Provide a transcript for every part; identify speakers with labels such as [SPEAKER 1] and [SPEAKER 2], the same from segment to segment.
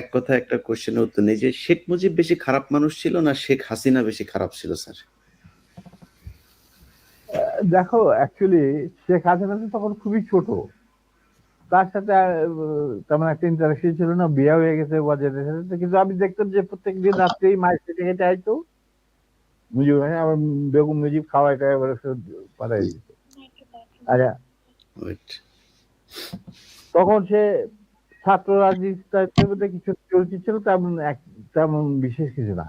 [SPEAKER 1] এক কথা একটা কোশ্চেনের উত্তর নেই যে শেখ মুজিব বেশি খারাপ মানুষ ছিল না শেখ হাসিনা বেশি খারাপ ছিল স্যার?
[SPEAKER 2] দেখো অ্যাকচুয়ালি শেখ হাসিনা তো তখন খুবই ছোট। তার সাথে তেমন একটা ইন্টারাকশন ছিল না বিয়ে হয়ে গেছে বাজারের সাথে। কিন্তু আমি দেখতাম যে প্রত্যেক দিন রাত্রেই মায়ের থেকে হেঁটে আইতো। মুজিব ভাই আমার বেগম মুজিব খাওয়াই টাওয়াই এবারে পাঠাই দিত। আচ্ছা। তখন সে ছাত্র রাজনীতির মধ্যে কিছু চলতি ছিল তেমন এক- তেমন বিশেষ কিছু না।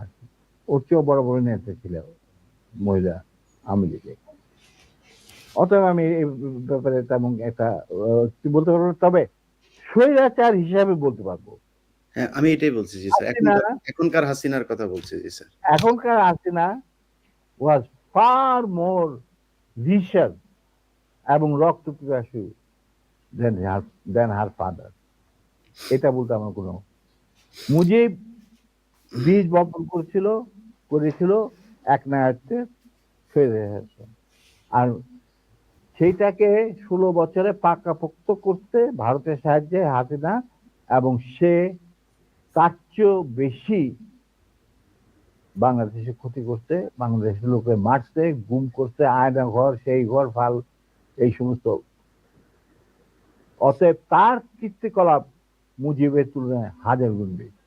[SPEAKER 2] ওর চেয়েও বড় বড় নেতা ছিল মহিলা আমি লিগে। অতএব আমি এই ব্যাপারে তেমন একটা বলতে পারব তবে স্বৈরাচার হিসাবে বলতে পারব।
[SPEAKER 1] হ্যাঁ আমি এটাই বলছি জি স্যার। এখনকার হাসিনার কথা বলছি জি স্যার।
[SPEAKER 2] এখনকার হাসিনা ওয়াজ ফার মোর রিসার এবং রক্ত পিপাসু দেন হার দেন হার ফাদার এটা বলতে আমার কোনো মুজিব বীজ বপন করেছিল করেছিল, এক নায়ককে ফেরে এসেছে আর সেইটাকে ষোলো বছরে পাকাপোক্ত করতে ভারতের সাহায্যে হাসিনা এবং সে তার চেয়েও বেশি বাংলাদেশে ক্ষতি করতে, বাংলাদেশের লোকে মারতে, গুম করতে, আয়না ঘর, সেই ঘর, ফাল, এই সমস্ত। অতএব তার কীর্তিকলাপ মুজিবের তুলনায় হাজার গুণ বেশি।